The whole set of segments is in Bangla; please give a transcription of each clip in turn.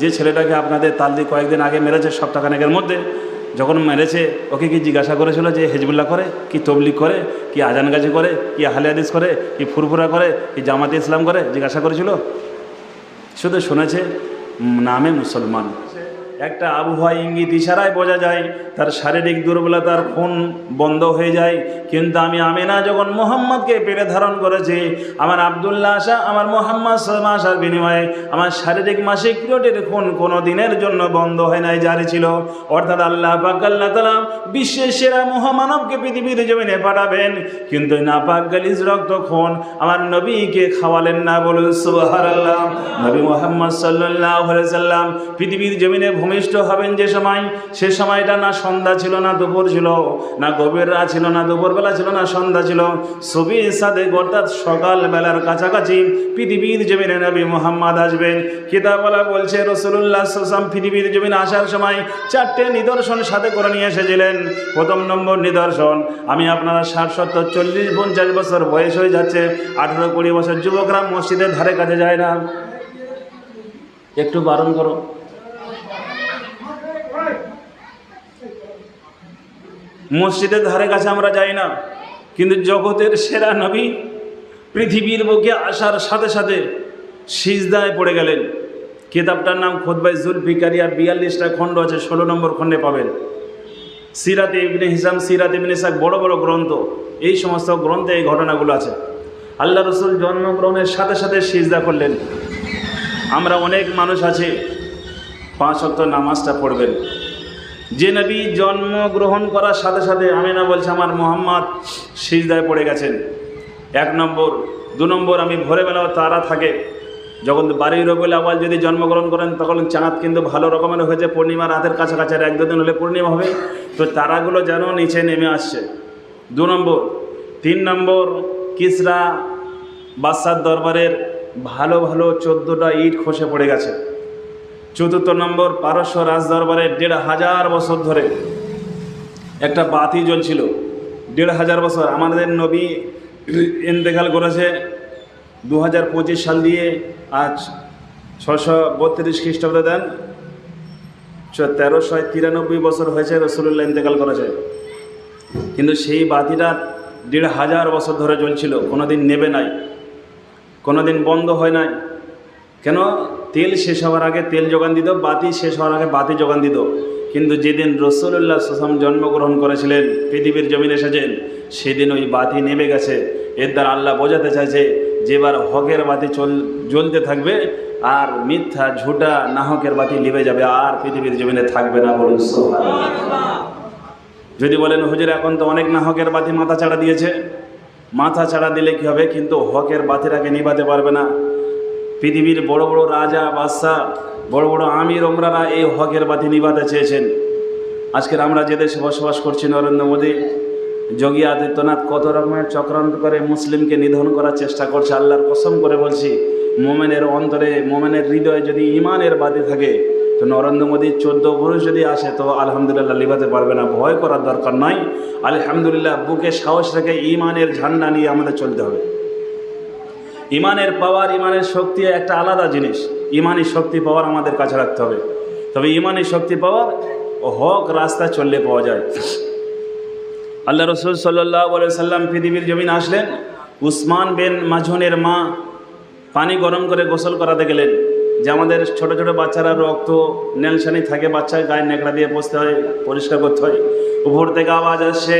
যে ছেলেটাকে আপনাদের তাল দিয়ে কয়েকদিন আগে মেরেছে সপ্তাহখানেকের মধ্যে, যখন মেরেছে, ওকে কি জিজ্ঞাসা করেছিল যে হেজবুল্লাহ করে, কি তবলিক করে, কি আজান গাজি করে, কি আহলে হাদিস করে, কি ফুরফুরা করে, কি জামাতে ইসলাম করে? জিজ্ঞাসা করেছিল? শুধু শুনেছে নামে মুসলমান। একটা আবহাওয়া ইঙ্গিত ইশারায় বোঝা যায়, তার শারীরিক দুর্বলতার খুন বন্ধ হয়ে যায়। কিন্তু আমি আমিনা যখন মোহাম্মদকে পেরে ধারণ করেছি, আমার আবদুল্লাহ আশা আমার মোহাম্মদ সাল্লাম আসার বিনিময়ে আমার শারীরিক মাসিক পিরিয়ডের খুন কোনো দিনের জন্য বন্ধ হয় নাই, জারি ছিল। অর্থাৎ আল্লাহ পাক, আল্লাহ তালা বিশ্বের সেরা মহামানবকে পৃথিবীর জমিনে পাঠাবেন, কিন্তু না পাক গালিজ রক্ত খুন আমার নবীকে খাওয়ালেন না বলুন সুবহানাল্লাহ। নবী মোহাম্মদ আলাইহি সাল্লাম পৃথিবীর জমিনে ভূমিষ্ঠ হবেন যে সময়, সে সময়টা না সন্ধ্যা ছিল, না দুপুর ছিল, না গভীর রাত ছিল, না দুপুরবেলা ছিল, না সন্ধ্যা ছিল। সবির সাথে অর্থাৎ সকাল বেলার কাছাকাছি পৃথিবীর জমিনে নবী মোহাম্মদ আসবেন। কিতাবলা বলছে রসুল্লাহ সাল্লাম পৃথিবীর জমিনে আসার সময় চারটে নিদর্শন সাথে করে নিয়ে এসেছিলেন। প্রথম নম্বর নিদর্শন, আমি আপনারা ষাট, সত্তর, চল্লিশ, পঞ্চাশ বছর বয়স হয়ে যাচ্ছে, আঠেরো, কুড়ি বছর যুবকরা মসজিদের ধারে কাছে যায় না। একটু বারণ করো। মসজিদের ধারে কাছে আমরা যাই না। কিন্তু জগতের সেরা নবী পৃথিবীর বুকে আসার সাথে সাথে সিজদায় পড়ে গেলেন। কিতাবটার নাম খোদবাই জুলফিকারিয়া, বিয়াল্লিশটা খণ্ড আছে, ষোলো নম্বর খণ্ডে পাবেন। সিরাতে ইবনে হিসাম, সিরাত ইবনে ইসাক বড় বড় গ্রন্থ, এই সমস্ত গ্রন্থে এই ঘটনাগুলো আছে। আল্লাহ রসুল জন্মগ্রহণের সাথে সাথে সিজদা করলেন। আমরা অনেক মানুষ আছে, পাঁচ অক্ট নামাজটা পড়বেন। যে নবী জন্মগ্রহণ করার সাথে সাথে আমি না বলছি, আমার মোহাম্মদ সিজদায় পড়ে গেছেন। এক নম্বর। দু নম্বর, আমি ভোরবেলাও তারা থাকে। যখন বাড়ির রবিল আওয়াল যদি জন্মগ্রহণ করেন, তখন চাঁদ কিন্তু ভালো রকমের হয়েছে। পূর্ণিমা রাতের কাছাকাছি এক দুদিন হলে পূর্ণিমা হবে। তো তারাগুলো যেন নিচে নেমে আসছে। দু নম্বর। তিন নম্বর, কিসরা বাদশার দরবারের ভালো ভালো চোদ্দোটা ইট খসে পড়ে গেছে। চতুর্থ নম্বর পারস্য রাজদরবারে দেড় হাজার বছর ধরে একটা বাতি জ্বলছিল। দেড় হাজার বছর। আমাদের নবী ইন্তেকাল করেছে দু হাজার পঁচিশ সাল দিয়ে। আজ ছশো বত্রিশ খ্রিস্টাব্দে দেন। তেরোশো তিরানব্বই বছর হয়েছে রসুল্লাহ ইন্তেকাল করেছে। কিন্তু সেই বাতিটা দেড় হাজার বছর ধরে জ্বলছিল। কোনোদিন নেবে নাই। কোনোদিন বন্ধ হয় নাই। কেন? তেল শেষ হওয়ার আগে তেল যোগান দিত, বাতি শেষ হওয়ার আগে বাতি যোগান দিত। কিন্তু যেদিন রসুল্লাহ সাসাম জন্মগ্রহণ করেছিলেন, পৃথিবীর জমিন এসেছেন, সেদিন ওই বাতি নেমে গেছে। এর দ্বারা আল্লাহ বোঝাতে চাইছে, যেবার হকের বাতি চল, জ্বলতে থাকবে, আর মিথ্যা, ঝুটা, নাহকের বাতি নিভে যাবে, আর পৃথিবীর জমিনে থাকবে না বলুন যদি বলেন, হুজুর, এখন তো অনেক নাহকের বাতি মাথা চাড়া দিয়েছে। মাথা চাড়া দিলে কি হবে? কিন্তু হকের বাতিটাকে নিভাতে পারবে না। পৃথিবীর বড় বড় রাজা, বাদশাহ, বড় বড় আমির ওমরারা এই হকের বাতি নিভাতে চেয়েছেন। আজকের আমরা যে দেশে বসবাস করছি নরেন্দ্র মোদী, যোগী আদিত্যনাথ কত রকমের চক্রান্ত করে মুসলিমকে নিধন করার চেষ্টা করছে, আল্লাহর কসম করে বলছি, মোমেনের অন্তরে, মোমেনের হৃদয়ে যদি ইমানের বাতি থাকে, তো নরেন্দ্র মোদীর চোদ্দ পুরুষ যদি আসে, তো আলহামদুলিল্লাহ লিভাতে পারবে না, ভয় করার দরকার নাই। আলহামদুলিল্লাহ, বুকে সাহস রেখে ইমানের ঝান্ডা নিয়ে আমাদের চলতে হবে। ইমানের পাওয়ার, ইমানের শক্তি একটা আলাদা জিনিস। ইমানি শক্তি, পাওয়ার আমাদের কাছে রাখতে হবে। তবে ইমানি শক্তি, পাওয়ার হক রাস্তা চললে পাওয়া যায়। আল্লাহ রসুল সাল্লাহ সাল্লাম পৃথিবীর জমিন আসলেন। উসমান বেন মাঝনের মা পানি গরম করে গোসল করাতে গেলেন। যে আমাদের ছোট ছোট বাচ্চারা রক্ত, নেলসানি থাকে, বাচ্চার গায়ে নেকড়া দিয়ে বসতে হয়, পরিষ্কার করতে হয়। উপর থেকে আওয়াজ আসছে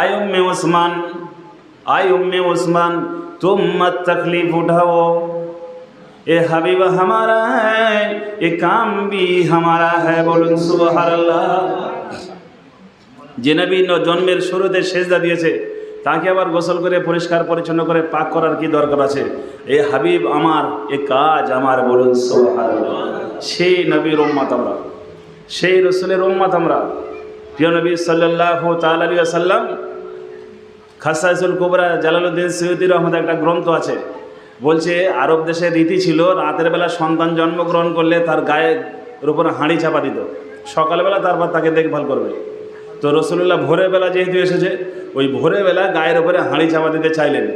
আই উম্মে ওসমান আই উম্মে ওসমান তুম মত তকলিফ উঠাও। এ হাবিব हमारा এ কাম বি भी হ্যাঁ বলুন যে নবী জন্মের শুরুতে সেজদা দিয়েছে, তাকে আবার গোসল করে পরিষ্কার পরিচ্ছন্ন করে পাক করার কি দরকার আছে? এ হাবিব আমার, এ কাজ আমার, বলুন সেই নবীর রোম্মাত আমরা, সেই রসুলের রোম্মাত আমরা। প্রিয় নবী সাল্লাহ তাল আলী আসাল্লাম খাসাইসুল কুবরা জালালুদ্দিন সৈয়দির রহমদ একটা গ্রন্থ আছে। বলছে, আরব দেশের রীতি ছিল, রাতের বেলা সন্তান জন্মগ্রহণ করলে তার গায়ের উপর হাঁড়ি চাপা দিত। সকালবেলা তারপর তাকে দেখভাল করবে। তো রসুল্লাহ ভোরের বেলা যেহেতু এসেছে, ওই ভোরের বেলা গায়ের উপরে হাঁড়ি চাপা দিতে চাইলেন।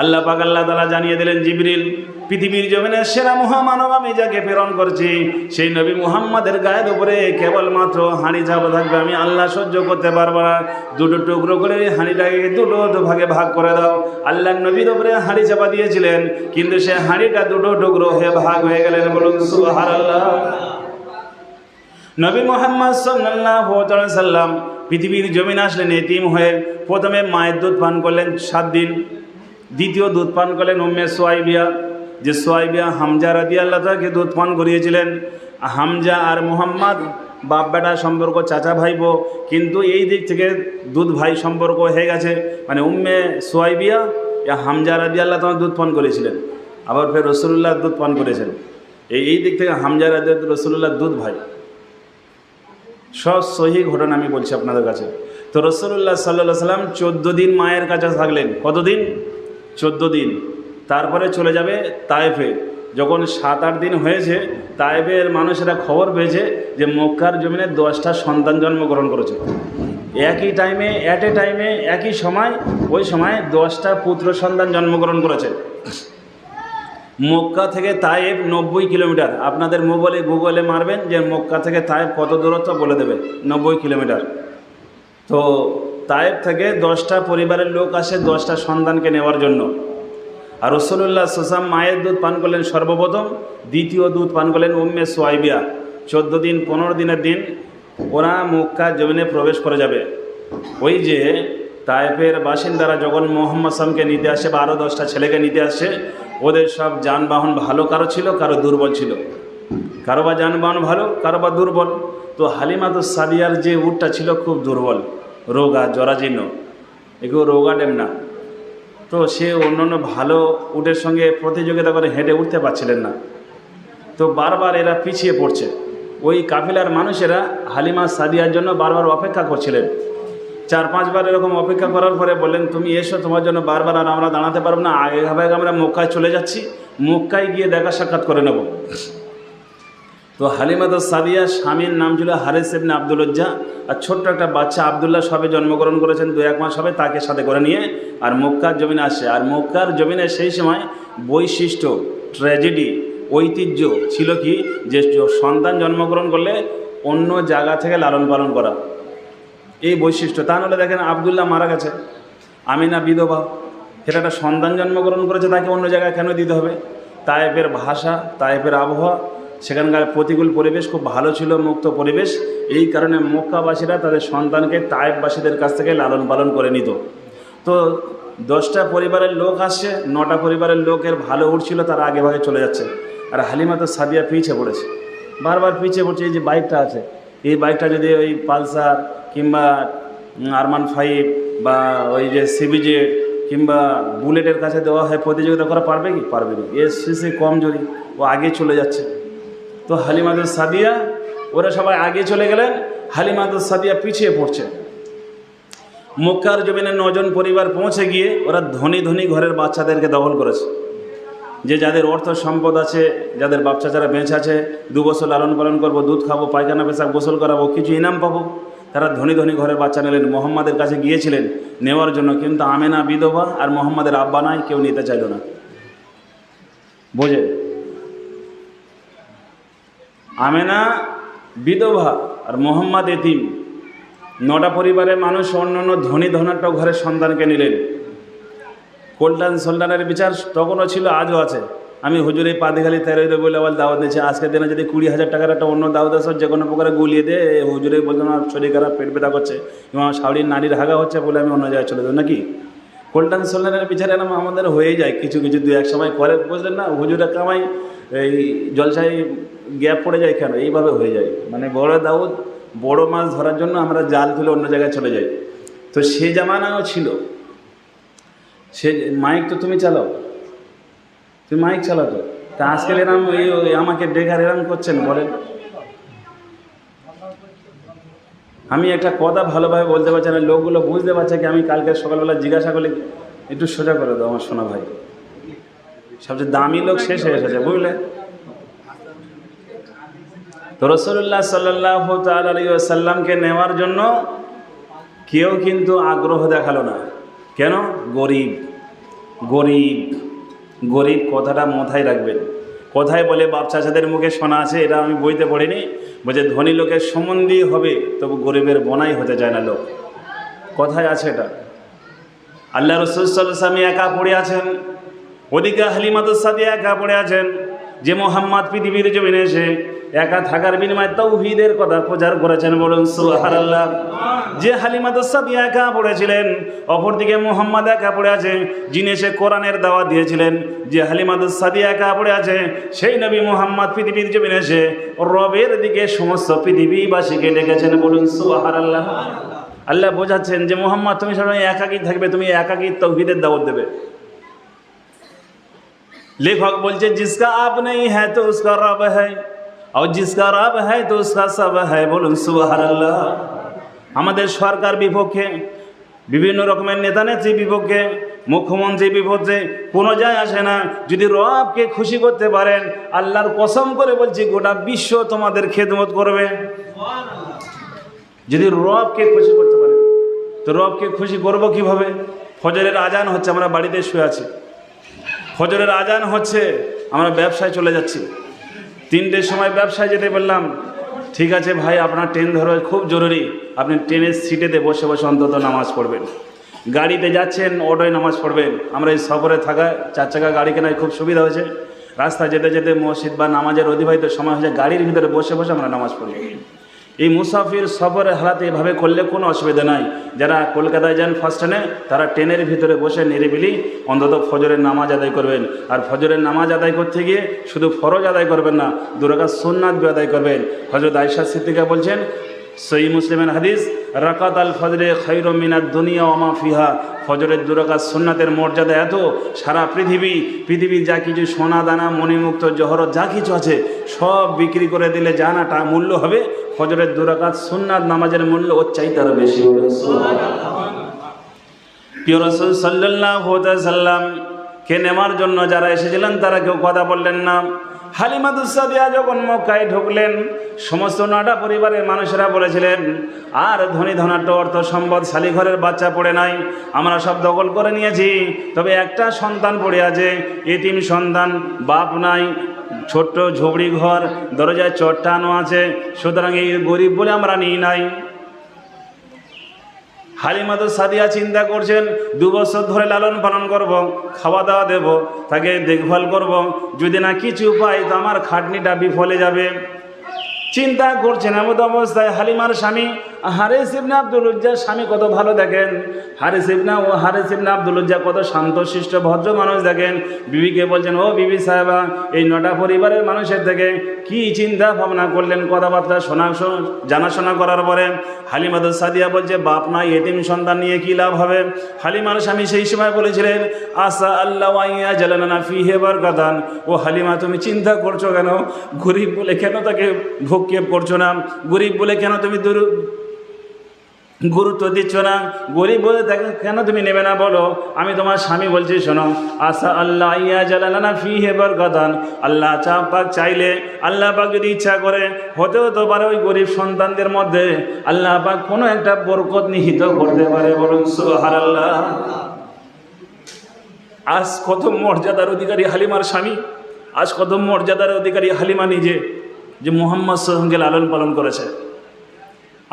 আল্লাহ পাক আল্লাহ তালা জানিয়ে দিলেন, জিবরিল পৃথিবীর জমিনে সেরা মহামানব আমি যাকে প্রেরণ করছি, সেই নবী মুহাম্মাদের গায়ের উপরে কেবলমাত্র হাঁড়ি চাপা থাকবে, আমি আল্লাহ সহ্য করতে পারব না। দুটো টুকরো করে হাঁড়িটাকে দুটো ভাগে ভাগ করে দাও। আল্লাহ নবীর উপরে হাঁড়ি চাপা দিয়েছিলেন, কিন্তু সে হাঁড়িটা দুটো টুকরো হয়ে ভাগ হয়ে গেলেন। বলুন, সুবহানাল্লাহ। নবী মোহাম্মদ আলাইহি সাল্লাম পৃথিবীর জমিন আসলেন, এতিম হয়ে প্রথমে মায়ের দুধ পান করলেন সাত দিন, দ্বিতীয় দুধ পান করলেন উম্মে সোয়াইবিয়া। যে সোয়াইবিয়া হামজা রাদি আল্লাহ তাকে দুধ করিয়েছিলেন, হামজা আর মোহাম্মদ বাপ বেটা সম্পর্ক, চাচা ভাইবো কিন্তু এই দিক থেকে দুধ ভাই সম্পর্ক হয়ে গেছে। মানে উম্মে সোয়াইবিয়া ইয়া হামজা রাদি আল্লাহ তোমার দুধ পান করেছিলেন। আবার ফের রসুল্লাহ দুধ পান করেছেন। এই এই দিক থেকে হামজা রাদি রসুল্লাহ দুধ ভাই। সব সহি ঘটনা আমি বলছি আপনাদের কাছে। তো রসুল্লাহ সাল্লাহ সাল্লাম চোদ্দ দিন মায়ের কাছে থাকলেন। কতদিন? চোদ্দ দিন। তারপরে চলে যাবে তায়েফে যখন সাত আট দিন হয়েছে তায়েফের মানুষেরা খবর পেয়েছে যে মক্কার জমিনে দশটা সন্তান জন্মগ্রহণ করেছে। একই টাইমে অ্যাট এ টাইমে একই সময়, ওই সময় দশটা পুত্র সন্তান জন্মগ্রহণ করেছে। মক্কা থেকে তায়েব নব্বই কিলোমিটার। আপনাদের মোবাইলে, গুগলে মারবেন যে মক্কা থেকে তায়েব কত দূরত্ব বলে দেবে, নব্বই কিলোমিটার। তো তায়েব থেকে দশটা পরিবারের লোক আসে দশটা সন্তানকে নেওয়ার জন্য। আর রসুল্লাহ সোসাম মায়ের দুধ পান করলেন সর্বপ্রথম, দ্বিতীয় দুধ পান করলেন উম্মে সোয়াইবিয়া। চোদ্দ দিন, পনেরো দিনের দিন ওরা মক্কা জমিনে প্রবেশ করে যাবে। ওই যে তায়েফের বাসিন্দারা যখন মোহাম্মদ সামকে নিতে আসে বা আরও দশটা ছেলেকে নিতে আসে, ওদের সব যানবাহন ভালো, কারও ছিল, কারও দুর্বল ছিল। কারও বা যানবাহন ভালো, কারও বা দুর্বল। তো হালিমাতো সাদিয়ার যে উটটা ছিল খুব দুর্বল, রোগা, জরাজীর্ণ। এগুলো রোগা ডেম না। তো সে অন্যান্য ভালো উটের সঙ্গে প্রতিযোগিতা করে হেঁটে উঠতে পারছিলেন না। তো বারবার এরা পিছিয়ে পড়ছে। ওই কাফিলার মানুষেরা হালিমা সাদিয়ার জন্য বারবার অপেক্ষা করছিলেন। চার, পাঁচবার এরকম অপেক্ষা করার পরে বললেন, তুমি এসো, তোমার জন্য বারবার আর আমরা দাঁড়াতে পারব না। আগে ভাবে আমরা মক্কায় চলে যাচ্ছি। মক্কায় গিয়ে দেখা সাক্ষাৎ করে নেব। তো হালিমাদ সাদিয়া স্বামীর নাম ছিল হারেস ইবনে আবদুল্লাহ আর ছোট্ট একটা বাচ্চা আবদুল্লাহ সবে জন্মগ্রহণ করেছেন দু এক মাস হবে তাকে সাথে করে নিয়ে। আর মক্কার জমিনে আসে। আর মক্কার জমিনে সেই সময় বৈশিষ্ট্য ট্র্যাজেডি ঐতিহ্য ছিল কি? যে সন্তান জন্মগ্রহণ করলে অন্য জায়গা থেকে লালন পালন করা। এই বৈশিষ্ট্য। তা নাহলে দেখেন আবদুল্লাহ মারা গেছে। আমিনা বিধবা। সেটা একটা সন্তান জন্মগ্রহণ করেছে, তাকে অন্য জায়গায় কেন দিতে হবে? তায়েফের ভাষা তায়েফের আবহাওয়া সেখানকার প্রতিকূল পরিবেশ খুব ভালো ছিল, মুক্ত পরিবেশ। এই কারণে মক্কাবাসীরা তাদের সন্তানকে তায়েফবাসীদের কাছ থেকে লালন পালন করে নিত। তো দশটা পরিবারের লোক আসছে, নটা পরিবারের লোকের ভালো উঠছিল, তারা আগে ভাগে চলে যাচ্ছে। আর হালিমা তো সাদিয়া পিছিয়ে পড়েছে। বারবার পিছিয়ে পড়ছে, এই যে বাইকটা আছে, এই বাইকটা যদি ওই পালসার কিংবা আরমান ফাইভ বা ওই যে সিবিজে কিংবা বুলেটের কাছে দেওয়া হয়, প্রতিযোগিতা করা পারবে কি? পারবে না। এর শেষে কম যদি ও আগে চলে যাচ্ছে। তো হালিমাদুর সাদিয়া, ওরা সবাই আগে চলে গেলেন হালিমাদুর সাদিয়া পিছিয়ে পড়ছে। মক্কার জমিনে নজন পরিবার পৌঁছে গিয়ে ওরা ধনী ধনী ঘরের বাচ্চাদেরকে দখল করেছে। যে যাদের অর্থ সম্পদ আছে, যাদের বাচ্চা যারা বেঁচে আছে, দু বছর লালন পালন করব, দুধ খাব, পায়খানা পেশাব গোসল করাবো, কিছু ইনাম পাবো, তারা ধনী ধনী ঘরের বাচ্চা নিলেন। মোহাম্মদের কাছে গিয়েছিলেন নেওয়ার জন্য, কিন্তু আমেনা বিধবা আর মোহাম্মদের আব্বা নাই, কেউ নিতে চাইল না। বোঝে আমেনা, বিধবা আর মোহাম্মদ এতিম। নটা পরিবারের মানুষ অন্য অন্য ধনী ধনাট্য ঘরের সন্তানকে নিলেন। কোল্টান সোল্টানের বিচার তখনও ছিল, আজও আছে। আমি হুজুরে পাদিখালি তেরোই বলে আবার দাওয়াত দিয়েছি। আজকের দিনে যদি কুড়ি হাজার টাকার একটা অন্য দাওয়াত আসে যে কোনো প্রকারে গুলিয়ে দে। হুজুরে বলতো আমার শরীর খারাপ, পেট ব্যথা করছে। এবং আমার শাড়ির নারীর হাগা হচ্ছে বলে আমি অন্য জায়গায় চলে যাব। নাকি? কোল্টান সোল্টানের বিচারে আমাদের হয়ে যায়, কিছু কিছু দু এক সময় করে। বুঝলেন না হুজুরে কামাই এই জলসাই গ্যাপ পড়ে যায় কেন? এইভাবে হয়ে যায়। মানে বড় দাউদ বড় মাছ ধরার জন্য আমরা জাল তুলে অন্য জায়গায় চলে যাই। তো সে জামানাও ছিল। সে মাইক তো তুমি চালাও। তুমি মাইক চালাও তো। তা আজকাল এরম এই আমাকে বেকার এরম করছেন, বলেন। আমি একটা কথা ভালোভাবে বলতে পারছি না, লোকগুলো বুঝতে পারছে কি আমি কালকে সকালবেলা জিজ্ঞাসা করলে একটু সোজা করে দাও আমার সোনা ভাই। সবচেয়ে দামি লোক শেষ হয়ে এসেছে বুঝলে? তো রসুল্লাহ সাল্লাহ সাল্লামকে নেওয়ার জন্য কেউ কিন্তু আগ্রহ দেখাল না। কেন? গরিব। গরিব। গরিব কথাটা মাথায় রাখবেন। কোথায় বলে বাপ চাচাদের মুখে শোনা আছে, এটা আমি বইতে পড়িনি। বলছে, ধনী লোকের সম্বন্ধী হবে, তবু গরিবের বনাই হতে চায় না লোক। কথায় আছে এটা। আল্লাহ রসুলামী একা পড়ে আছেন। ওদিকে হালিমাতুর সাথে একা পড়ে আছেন, যে মোহাম্মদ পৃথিবীর জমিনে এসে একা থাকার বিনিময়ে তৌহিদের কথা প্রচার করেছেন বলুন, সুবহানাল্লাহ। যে হালিমাতুর সাথে একা পড়েছিলেন, অপরদিকে মোহাম্মদ একা পড়ে আছে, যিনি এসে কোরআনের দাওয়া দিয়েছিলেন, যে হালিমাতুর সাদি একা পড়ে আছে, সেই নবী মোহাম্মদ পৃথিবীর জমিনে এসে রবের দিকে সমস্ত পৃথিবীবাসীকে ডেকেছেন বলুন, সুবহানাল্লাহ। আল্লাহ বোঝাচ্ছেন যে মোহাম্মদ, তুমি সবাই একাকী থাকবে, তুমি একাকী তৌহিদের দাওয়াত দেবে। লেখক বলছে জিসকা আপ নেই হ্যাঁ তো উসকা রব হ্যাঁ আর জিসকা রব হ্যায় তো উসকা সব হ্যায় বলুন সুবাহ আমাদের সরকার বিপক্ষে, বিভিন্ন রকমের নেতা নেত্রী বিপক্ষে, মুখ্যমন্ত্রী বিপক্ষে, কোনো যায় আসে না। যদি রবকে খুশি করতে পারেন, আল্লাহর কসম করে বলছি, গোটা বিশ্ব তোমাদের খেদমত করবে। যদি রবকে খুশি করতে পারেন, তো রবকে খুশি করব কীভাবে? ফজরের আজান হচ্ছে, আমরা বাড়িতে শুয়ে আছি। ফজরের আজান হচ্ছে, আমরা ব্যবসায় চলে যাচ্ছি। তিনটের সময় ব্যবসায় যেতে বললাম, ঠিক আছে ভাই, আপনার ট্রেন ধরো, খুব জরুরি। আপনি ট্রেনের সিটেতে বসে বসে অন্তত নামাজ পড়বেন। গাড়িতে যাচ্ছেন, অটোয় নামাজ পড়বেন। আমরা এই সফরে থাকা, চার চাকা গাড়ি কেনায় খুব সুবিধা হয়েছে। রাস্তা যেতে যেতে মসজিদ বা নামাজের অধিবাহিত সময় হয়েছে, গাড়ির ভিতরে বসে বসে আমরা নামাজ পড়ি। এই মুসাফির সফরের হালাতে এভাবে করলে কোনো অসুবিধা নাই। যারা কলকাতায় যান ফার্স্ট ট্রেনে তারা ট্রেনের ভিতরে বসে নিরিবিলি অন্তত ফজরের নামাজ আদায় করবেন। আর ফজরের নামাজ আদায় করতে গিয়ে শুধু ফরজ আদায় করবেন না দুর্গা সোননাথ আদায় করবেন। হজরত আয়সা সিদ্দিকা বলছেন সই মুসলিমের হাদিস, রাকাত আল ফজরে খৈর মিনার দুনিয়া ওমা ফিহা। ফজরের দুরাকাত সুন্নাতের মর্যাদা এত, সারা পৃথিবী, পৃথিবীর যা কিছু সোনা দানা, মণিমুক্ত জহরত, যা কিছু আছে, সব বিক্রি করে দিলে যা না টা মূল্য হবে, ফজরের দুরাকাত সুন্নাত নামাজের মূল্য ওর চাইতে আরও বেশি। হবে প্রিয় রসুল সাল্লাহ সাল্লাম কে নেওয়ার জন্য যারা এসেছিলেন, তারা কেউ কথা বললেন না। হালিমাদুসাদিয়া যখন মক্কায় ঢুকলেন, সমস্ত নাটা পরিবারের মানুষেরা বলেছিলেন, আর ধনী ধনাট্য অর্থ সম্পদ শালিঘরের বাচ্চা পড়ে নাই, আমরা সব দখল করে নিয়েছি। তবে একটা সন্তান পড়ে আছে, এতিম সন্তান, বাপ নাই, ছোট্ট ঝুবড়ি ঘর, দরজায় চট্টানো আছে, সুতরাং এই গরিব বলে আমরা নিই নাই। হালিমাদুর সাদিয়া চিন্তা করছেন, দু বছর ধরে লালন পালন করব, খাওয়া দাওয়া দেব, তাকে দেখভাল করব, যদি না কিছু পাই তো আমার খাটনিটা বিফলে যাবে। চিন্তা করছেন এমন অবস্থায় হালিমার স্বামী হারেস ইবনা আব্দুল উজ্জার স্বামী কত ভালো দেখেন? হারেস ইবনা ও হারেস ইবনা আব্দুল উজ্জা কত শান্তশিষ্ট, ভদ্র মানুষ দেখেন। বিবিকে বলছেন, ও বিবি সাহেবা, এই নটা পরিবারের মানুষের থেকে কি চিন্তা ভাবনা করলেন কথাবার্তা শোনা জানাশোনা করার পরে? হালিমাদুর সাদিয়া বলছে, বাপ নাই এতিম সন্তান নিয়ে কি লাভ হবে? হালিমার স্বামী সেই সময় বলেছিলেন আসা আল্লাহ জালানা ফি হেবার কাদান ও হালিমা, তুমি চিন্তা করছ কেন? গরিব বলে কেন তাকে ভোগক্ষেপ করছ না? গরিব বলে কেন তুমি দূর গুরুত্ব দিচ্ছ না। গরিব বলে তাকে কেন তুমি নেবে না বলো? আমি তোমার স্বামী বলছি, শোনো আসা আল্লাহ ইয়া জালালানা ফি হেবার গাদান আল্লাহ পাক চাইলে, আল্লাহ পাক যদি ইচ্ছা করে হতে হতে পারে ওই গরিব সন্তানদের মধ্যে। আল্লাহ পাক কোনো একটা বরকত নিহিত করতে পারে বরং সুহার আল্লাহ আজ কত মর্যাদার অধিকারী হালিমার স্বামী, আজ কত মর্যাদার অধিকারী হালিমা নিজে, যে মোহাম্মদ সাল্লামকে লালন পালন করেছে।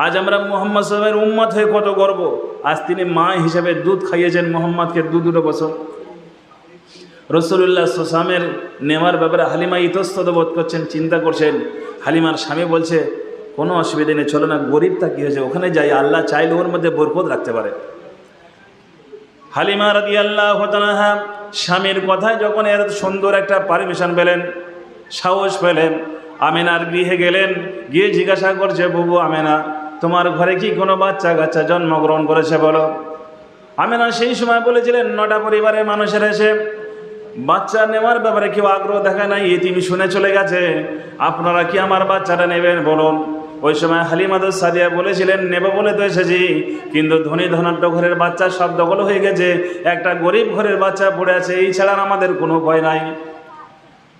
আজ আমরা মোহাম্মদ সাল্লামের উম্মত হয়ে কত গর্ব। আজ তিনি মা হিসেবে দুধ খাইয়েছেন মোহাম্মদকে দু দুটো বছর। রসুল্লাহ সোসামের নেওয়ার ব্যাপারে হালিমা ইতস্তত বোধ করছেন, চিন্তা করছেন। হালিমার স্বামী বলছে, কোনো অসুবিধা নেই, চলো না, গরিবটা কী হয়েছে? ওখানে যাই, আল্লাহ চাইলে ওর মধ্যে বরকত রাখতে পারে। হালিমা রাদি আল্লাহ স্বামীর কথায় যখন এর সুন্দর একটা পারমিশন পেলেন, সাহস পেলেন, আমেনার গৃহে গেলেন, গিয়ে জিজ্ঞাসা করছে, বুবু, আমেনা তোমার ঘরে কি কোনো বাচ্চা কাচ্চা জন্মগ্রহণ করেছে বলো? আমি না সেই সময় বলেছিলেন, নটা পরিবারের মানুষের এসে বাচ্চা নেওয়ার ব্যাপারে কেউ আগ্রহ দেখা নাই তিনি শুনে চলে গেছে। আপনারা কি আমার বাচ্চাটা নেবেন বলুন? ওই সময় হালিমাদুর সাদিয়া বলেছিলেন, নেব বলে তো এসেছি, কিন্তু ধনী ধনাঢ্য ঘরের বাচ্চা সব দখল হয়ে গেছে, একটা গরিব ঘরের বাচ্চা পড়ে আছে, এই ছাড়া আমাদের কোনো ভয় নাই।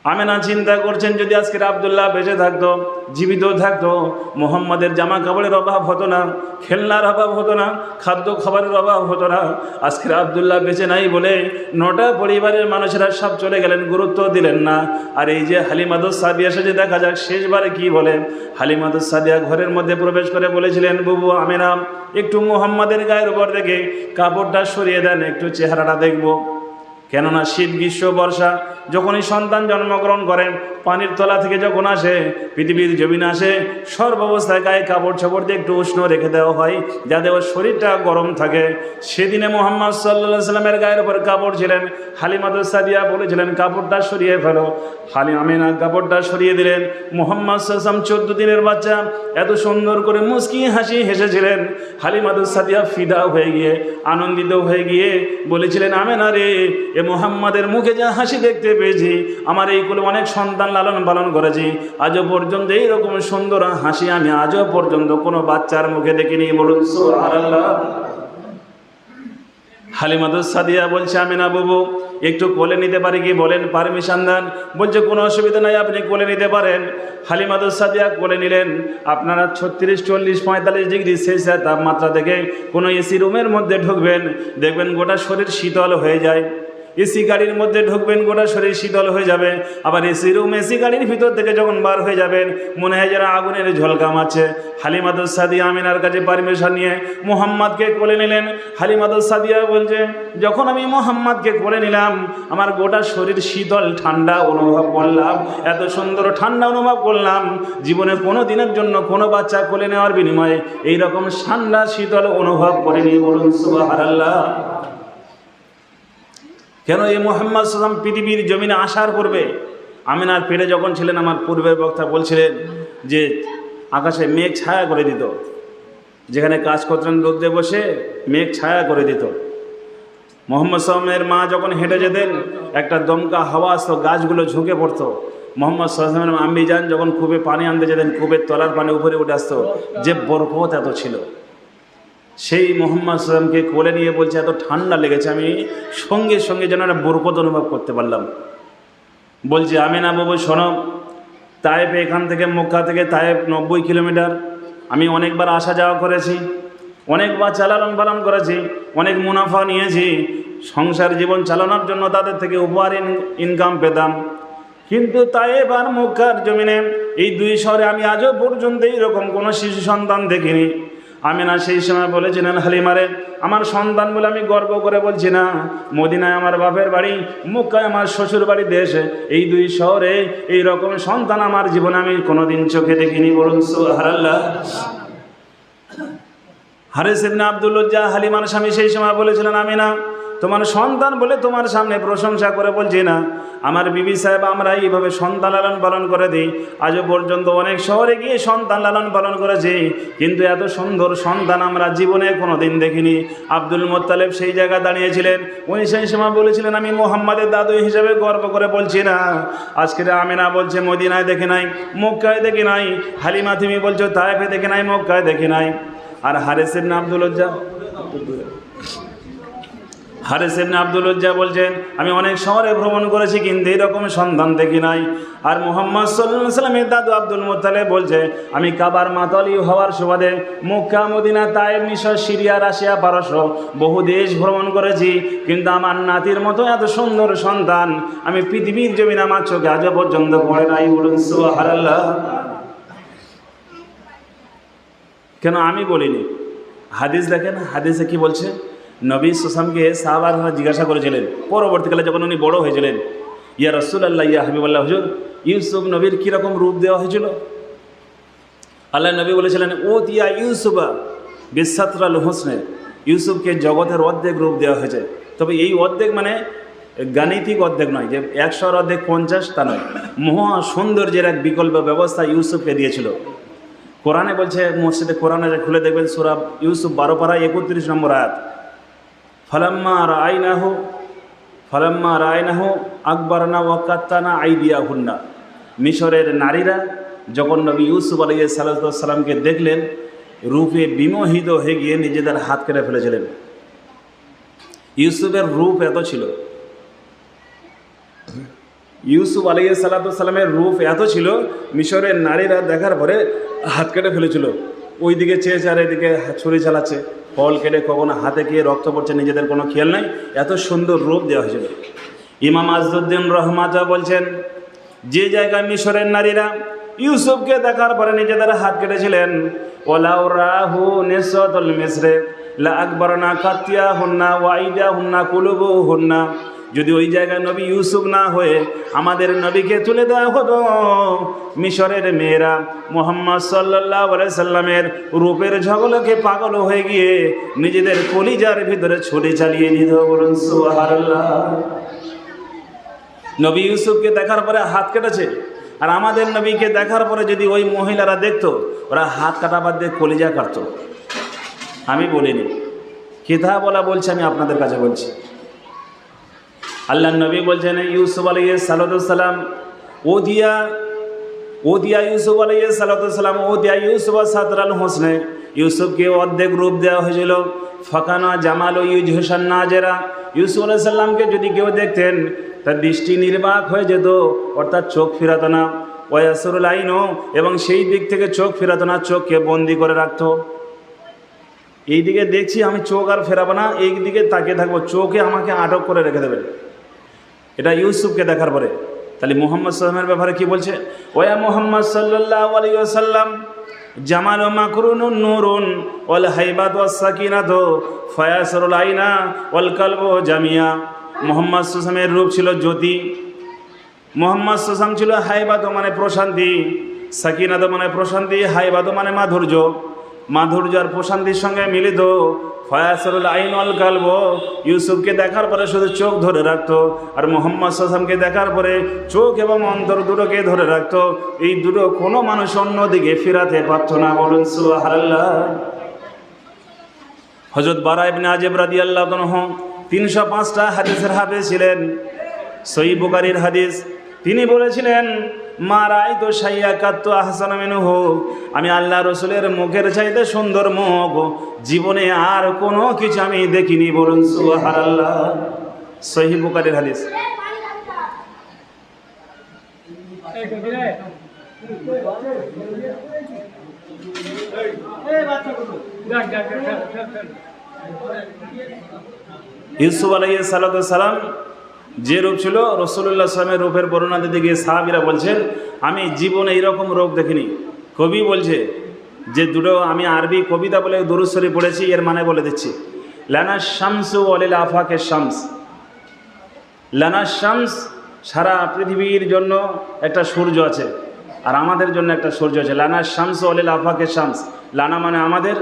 আমেনা চিন্তা করছেন যদি আজকের আবদুল্লাহ বেঁচে থাকতো, জীবিত থাকতো, মোহাম্মদের জামা কাপড়ের অভাব হতো না, খেলনার অভাব হতো না, খাদ্য খাবারের অভাব হতো না আজকের আবদুল্লাহ বেঁচে নাই বলে নটা পরিবারের মানুষেরা সব চলে গেলেন, গুরুত্ব দিলেন না। আর এই যে হালিমাদুস সাদিয়া সেজে দেখা যাক, শেষবারে কি বলে? হালিমাদুস সাদিয়া ঘরের মধ্যে প্রবেশ করে বলেছিলেন, বুবু, আমেনা, একটু মোহাম্মদের গায়ের উপর থেকে কাপড়টা সরিয়ে দেন, একটু চেহারাটা দেখব। কেননা শীত, গ্রীষ্ম, বর্ষা, যখনই সন্তান জন্মগ্রহণ করেন পানির তলা থেকে যখন আসে, পৃথিবীর জমিন আসে সর্বাবস্থায় গায়ে কাপড় ছাপড় দিয়ে একটু উষ্ণ রেখে দেওয়া হয় যাতে ওর শরীরটা গরম থাকে। সেদিনে মোহাম্মদ সাল্লা সাল্লামের গায়ের উপর কাপড় ছিলেন। হালিমাদুল সাদিয়া বলেছিলেন, কাপড়টা সরিয়ে ফেলো। হালি আমিনা কাপড়টা সরিয়ে দিলেন। মোহাম্মদ সাল্লাম চোদ্দ দিনের বাচ্চা, এত সুন্দর করে মুস্কি হাসি হেসেছিলেন। হালিমাদুল সাদিয়া ফিদা হয়ে গিয়ে, আনন্দিত হয়ে গিয়ে বলেছিলেন, আমেনা রে এ মোহাম্মদের মুখে যা হাসি দেখতে পেয়েছি, আমার এই কুলে অনেক সন্তান লালন পালন করেছি। আজও পর্যন্ত এইরকম সুন্দর হাসি আমি আজও পর্যন্ত কোনো বাচ্চার মুখে দেখিনি, বলুন হালিমাদুস সাদিয়া বলছে আমি না বাবু, একটু কোলে নিতে পারি কি? বলেন, পারমিশন দেন। বলছে, কোনো অসুবিধা নাই, আপনি কোলে নিতে পারেন। হালিমাদুস সাদিয়া কোলে নিলেন। আপনারা ছত্রিশ, চল্লিশ, পঁয়তাল্লিশ ডিগ্রি সেলসিয়াস তাপমাত্রা থেকে কোনো এসি রুমের মধ্যে ঢুকবেন। দেখবেন গোটা শরীর শীতল হয়ে যায়। এসি গাড়ির মধ্যে ঢুকবেন, গোটা শরীর শীতল হয়ে যাবে। আবার এসি রুম, এসি গাড়ির ভিতর থেকে যখন বার হয়ে যাবেন, মনে হয় যেন আগুনের ঝলকাম আছে। হালিমাদুল সাদিয়া আমিনার কাছে পারমিশন নিয়ে মোহাম্মদকে কোলে নিলেন। হালিমাদুল সাদিয়া বলছে, যখন আমি মোহাম্মদকে কোলে নিলাম, আমার গোটা শরীর শীতল, ঠান্ডা অনুভব করলাম, এত সুন্দর ঠান্ডা অনুভব করলাম। জীবনে কোনো দিনের জন্য কোনো বাচ্চা কোলে নেওয়ার বিনিময়ে এইরকম ঠান্ডা, শীতল অনুভব করিনি বলুন সুবহানাল্লাহ। কেন এই মোহাম্মদ সাল্লাম পৃথিবীর জমিনে আসার পূর্বে আমিনার পেটে যখন ছিলেন, আমার পূর্বের বক্তা বলছিলেন যে আকাশে মেঘ ছায়া করে দিত, যেখানে কাজ করতেন রোদ্রে বসে মেঘ ছায়া করে দিত। মোহাম্মদ সাল্লামের মা যখন হেঁটে যেতেন, একটা দমকা হাওয়া আসতো, গাছগুলো ঝুঁকে পড়তো। মোহাম্মদ সাল্লামের আম্মি যান যখন কূপে পানি আনতে যেতেন, কূপের তলার পানি উপরে উঠে আসতো, যে বরফত এত ছিল। সেই মোহাম্মদ সাল্লামকে কোলে নিয়ে বলছে, এত ঠান্ডা লেগেছে, আমি সঙ্গে সঙ্গে যেন একটা বরকত অনুভব করতে পারলাম। বলছে আমি না বাবু, শোনো তায়েব এখান থেকে মক্কা থেকে তায়েব নব্বই কিলোমিটার, আমি অনেকবার আসা যাওয়া করেছি, অনেকবার চালান পালন করেছি, অনেক মুনাফা নিয়েছি, সংসার জীবন চালানোর জন্য তাদের থেকে উপহার ইনকাম পেতাম। কিন্তু তায়েব আর মক্কার জমিনে এই দুই শহরে আমি আজও পর্যন্ত এইরকম কোনো শিশু সন্তান দেখিনি। আমি না সেই সময় বলেছিলেন হালিমারে, আমার সন্তান বলে আমি গর্ব করে বলছি না। মদিনায় আমার বাপের বাড়ি, মুক্কায় আমার শ্বশুর বাড়ি দেশ। এই দুই শহরে এই রকম সন্তান আমার জীবনে আমি কোনোদিন চোখে দেখিনি। বলুন হারাল্লাহ হারেস ইবনে আব্দুল্লাহ, হালিমার স্বামী সেই সময় বলেছিলেন আমি না তোমার সন্তান বলে তোমার সামনে প্রশংসা করে বলছি না। আমার বিবি সাহেব, আমরা এইভাবে সন্তান লালন পালন করে দিই। আজও পর্যন্ত অনেক শহরে গিয়ে সন্তান লালন পালন করেছি। কিন্তু এত সুন্দর সন্তান আমরা জীবনে কোনো দিন দেখিনি। আব্দুল মোত্তালেব সেই জায়গায় দাঁড়িয়েছিলেন। উনি সেই সময় বলেছিলেন, আমি মোহাম্মদের দাদু হিসেবে গর্ব করে বলছি না। আজকের আমিনা বলছে, মদিনায় দেখে নাই, মক্কায় দেখে নাই। হালিমা তুমি বলছো, তাইফে দেখে নাই, মক্কায় দেখে নাই। আর হারেসের না আব্দুলজ্জা হারেস এমনি আব্দুলজ্জা বলছেন, আমি অনেক শহরে ভ্রমণ করেছি, কিন্তু এরকম সন্ধান দেখি নাই। আর মোহাম্মদ সাল্লামের দাদু আব্দুল মোত্তালে বলছে, আমি কাবার মাতালি হওয়ার সুবাদে মক্কা, মদিনা তাইব মিশর, সিরিয়া, রাশিয়া পারস্য বহু দেশ ভ্রমণ করেছি, কিন্তু আমার নাতির মতো এত সুন্দর সন্তান আমি পৃথিবীর জমিন আমার চোখে আজও পর্যন্ত পড়ে নাই। বলুন, সুবহানাল্লাহ। কেন আমি বলিনি? হাদিস দেখেন, হাদিসে কি বলছে? নবী সুসামকে সাহাবার জিজ্ঞাসা করেছিলেন। পরবর্তীকালে যখন উনি বড় হয়েছিলেন, ইয়া রসুল্লাহ ইয়া হাবিবাল্লাহ, হুজুর, ইউসুফ নবীর কীরকম রূপ দেওয়া হয়েছিল? আল্লাহ নবী বলেছিলেন ও তিয়া ইউসুফা বিশ্বাত্রাল হোসনে। ইউসুফকে জগতের অর্ধেক রূপ দেওয়া হয়েছে। তবে এই অর্ধেক মানে গাণিতিক অর্ধেক নয়, যে একশোর অর্ধেক পঞ্চাশ তা নয়। মহা সৌন্দর্যের এক বিকল্প ব্যবস্থা ইউসুফকে দিয়েছিল। কোরআনে বলছে, মসজিদে কোরআনে খুলে দেখবেন সুরাব ইউসুফ বারো পাড়ায় একত্রিশ নম্বর আয়াত। ফলাম্মা রায়নাহু ফলাম্মা রায়নাহু আকবরনা ওয়াকাত্তানা আইদিয়া হুন্না মিশরের নারীরা যখন নবী ইউসুফ আলিয়া সাল্লামকে দেখলেন, রূপে বিমোহিত হয়ে গিয়ে নিজেদের হাত কেটে ফেলেছিলেন। ইউসুফের রূপ এত ছিল। ইউসুফ আলী সাল্লামের রূপ এত ছিল, মিশরের নারীরা দেখার পরে হাত কেটে ফেলেছিল। ওই দিকে চেয়েছে আর এদিকে ছুরি চালাচ্ছে। ফল কেটে কখনো হাতে গিয়ে রক্ত পড়ছে, নিজেদের কোনো খেয়াল নাই? এত সুন্দর রূপ দেওয়া হয়েছিল। ইমাম আজদুদ্দিন রহমাজা বলছেন, যে জায়গায় মিশরের নারীরা ইউসুফকে দেখার পরে নিজেদের হাত কেটেছিলেন ওলাউ রাহু নেসতুল মিসরে, লা আকবরনা কাতিয়া হুন্না ওয়াইদা হুন্না কুলুবু হুন্না যদি ওই জায়গায় নবী ইউসুফ না হয়ে আমাদের নবীকে তুলে দেওয়া হতো, মিশরের মেয়েরা মোহাম্মদ সাল্লাহ সাল্লামের রূপের ঝগলকে পাগল হয়ে গিয়ে নিজেদের কলিজার ভিতরে ছুরি চালিয়ে নিত বলুন নবী ইউসুফকে দেখার পরে হাত কেটেছে, আর আমাদের নবীকে দেখার পরে যদি ওই মহিলারা দেখতো, ওরা হাত কাটা বাদ দিয়ে কলিজা কাটতো। আমি বলিনি। কিতা বলা বলছে আমি আপনাদের কাছে বলছি। আল্লাহ নবী বলছেন, ইউসুফ আলী সালাম, ও দিয়া ও দিয়া ইউসুফ আলী সালাম, ও দিয়া ইউসুফ সাতরাল হোসনে। ইউসুফকে অর্ধেক রূপ দেওয়া হয়েছিল। ফকানা জামাল ও ইউজ হোসান নাজেরা। ইউসুফ আলাই সাল্লামকে যদি কেউ দেখতেন, তার দৃষ্টি নির্বাক হয়ে যেত, অর্থাৎ চোখ ফিরাতো না। ওয়াসরুল আইনও এবং সেই দিক থেকে চোখ ফিরাতো না, চোখকে বন্দি করে রাখতো। এই দিকে দেখছি আমি চোখ আর ফেরাবো না এই দিকে তাকিয়ে থাকব, চোখে আমাকে আটক করে রেখে দেবে। এটা ইউসুফকে দেখার পরে। তাহলে মোহাম্মদ সাল্লামের ব্যাপারে কি বলছে? ওয়া মোহাম্মদ সাল্লাহ আলী আসাল্লাম জামাল মাকরুন নুরুন, ওয়াল হাইবাত ওয়াস সাকিনাত, ফয়াসরুল আইনা, ওয়াল কালব জামিয়া। মোহাম্মদ সুসামের রূপ ছিল জ্যোতি। মোহাম্মদ সুসাম ছিল হাইবাদ মানে প্রশান্তি সাকিনাদ মানে প্রশান্তি হাইবাদ মানে মাধুর্য। মাধুর্য আর প্রশান্তির সঙ্গে মিলিত ফয়াসরুল আইন অল কালব ইউসুফকে দেখার পরে শুধু চোখ ধরে রাখতো, আর মোহাম্মদ সাসামকে দেখার পরে চোখ এবং অন্তর দুটোকে ধরে রাখতো। এই দুটো কোনো মানুষ অন্যদিকে ফিরাতে পারত না। বলুন, সুবহানাল্লাহ। হজরত বারা ইবনে আজেব রাদি আল্লাহ তিনশো পাঁচটা হাদিসের হাফেজ ছিলেন। সই বুকারির হাদিস তিনি বলেছিলেন মা রায় তো সাইয়া কাত্ত আহসান মেনু হোক আমি আল্লাহ রসুলের মুখের চাইতে সুন্দর মুখ। জীবনে আর কোনো কিছু আমি দেখিনি বলুন সুহার আল্লাহ সহি বুকারির ইউসুফ আলাই সালাম যে রূপ ছিল রসুল্লাহ সালামের রূপের বর্ণনা দিতে গিয়ে সাহাবিরা বলছেন, আমি জীবনে এইরকম রূপ দেখিনি। কবি বলছে যে, দুটো আমি আরবি কবিতা বলে দুরুশ্বরী পড়েছি, এর মানে বলে দিচ্ছি। লানা শামসু অলিল আফাকে শামস। লানা শামস সারা পৃথিবীর জন্য একটা সূর্য আছে আর আমাদের জন্য একটা সূর্য আছে। লানা শামস অলিল আফাকে শামস। লানা মানে আমাদের,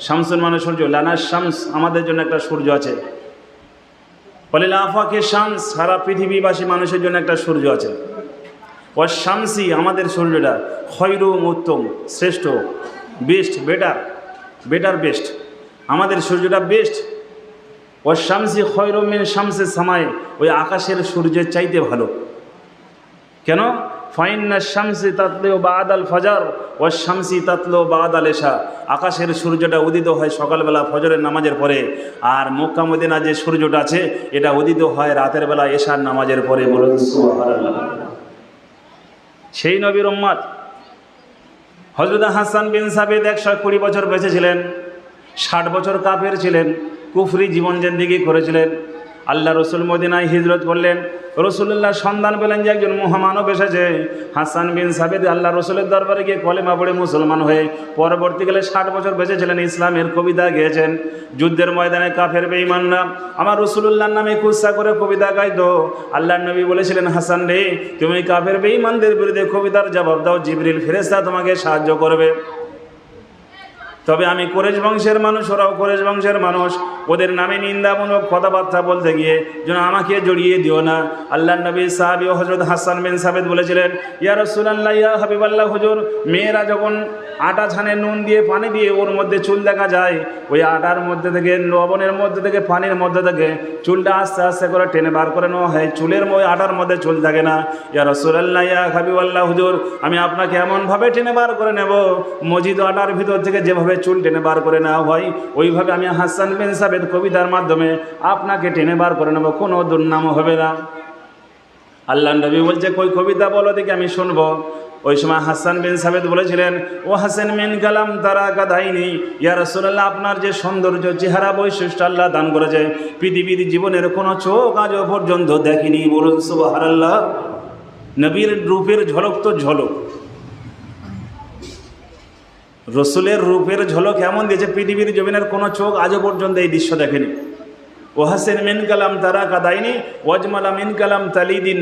শামসুর মানে সূর্য। লানা শামস আমাদের জন্য একটা সূর্য আছে। অলিল আফাকে শামস, সারা পৃথিবীবাসী মানুষের জন্য একটা সূর্য আছে। ও শামসি, আমাদের সূর্যটা খয়রুম উত্তম, শ্রেষ্ঠ, বেস্ট, বেটার বেটার বেস্ট। আমাদের সূর্যটা বেস্ট। ও শামসি খয়রমিন শামসের সামায় ওই আকাশের সূর্যের চাইতে ভালো। কেন? ফাইন্না শামসি তাতলেও বাদ আল ফজর ও শামসি তাতলো বাদ আল এশা। আকাশের সূর্যটা উদিত হয় সকালবেলা ফজরের নামাজের পরে, আর মক্কা মদিনা যে সূর্যটা আছে, এটা উদিত হয় রাতের বেলা এশার নামাজের পরে বলুন সেই নবীর উম্মাদ হজরত হাসান বিন সাবেদ একশো কুড়ি বছর বেঁচেছিলেন ষাট বছর কাফের ছিলেন, কুফরি জীবন জেন্দিগি করেছিলেন আল্লাহ রসুল মদিনায় হিজরত করলেন। রসুল্লাহ সন্ধান পেলেন যে একজন মহামানব এসেছে। হাসান বিন সাবেদ আল্লাহ রসুলের দরবারে গিয়ে কলেমা পড়ে মুসলমান হয়ে পরবর্তীকালে ষাট বছর বেঁচেছিলেন, ইসলামের কবিতা গেয়েছেন। যুদ্ধের ময়দানে কাফের বেঈমানরা, আমার রসুল্লাহর নামে কুৎসা করে কবিতা গাইত। আল্লাহ নবী বলেছিলেন, হাসান রে, তুমি কাফের বেঈমানদের বিরুদ্ধে কবিতার জবাব দাও, জিবরিল ফেরেস্তা তোমাকে সাহায্য করবে। তবে আমি কোরেজ বংশের মানুষ, ওরাও কোরেজ বংশের মানুষ। ওদের নামে নিন্দামূলক কথাবার্তা বলতে গিয়ে যেন আমাকে জড়িয়ে দিও না। আল্লাহ নবী সাহাবি ও হজরত হাসান বিন সাবেদ বলেছিলেন, ইয়া রসুলাল্লাহ, ইয়া হাবিবাল্লাহ, হুজুর, মেয়েরা যখন আটা ছানে নুন দিয়ে পানি দিয়ে ওর মধ্যে চুল দেখা যায়, ওই আটার মধ্যে থেকে, লবণের মধ্যে থেকে, পানির মধ্যে থেকে চুলটা আস্তে আস্তে করে টেনে বার করে নেওয়া হয়। চুলের মধ্যে আটার মধ্যে চুল থাকে না। ইয়া রসুলাল্লাহ, ইয়া হাবিবাল্লাহ, হুজুর, আমি আপনাকে এমনভাবে টেনে বার করে নেব মজিদ আটার ভিতর থেকে যেভাবে চুল টেনে বার করে নেওয়া হয়। ওইভাবে আমি হাসান বিন সাবেদ কবিতার মাধ্যমে আপনাকে টেনে বার করে নেব, কোনো দুর্নাম হবে না। আল্লাহ নবী বলছে, কই কবিতা বলো দেখি, আমি শুনব। ওই সময় হাসান বিন সাবেদ বলেছিলেন, ও হাসান মিন কালাম, তারা গাধাইনি ইয়া রাসূলুল্লাহ, আপনার যে সৌন্দর্য, চেহারা বৈশিষ্ট্য আল্লাহ দান করেছে। পৃথিবীর জীবনের কোনো চোখ আজও পর্যন্ত দেখেনি বলুন, সুবহানাল্লাহ। নবীর রূপের ঝলক তো ঝলক। রসুলের রূপের ঝলক এমন দিয়েছে পৃথিবীর জমিনের কোনো চোখ আজও পর্যন্ত এই দৃশ্য দেখেনি। ওহাসেন মিন কালাম তারা কাদাইনি ওয়াজমালা মিন কালাম তালিদিন।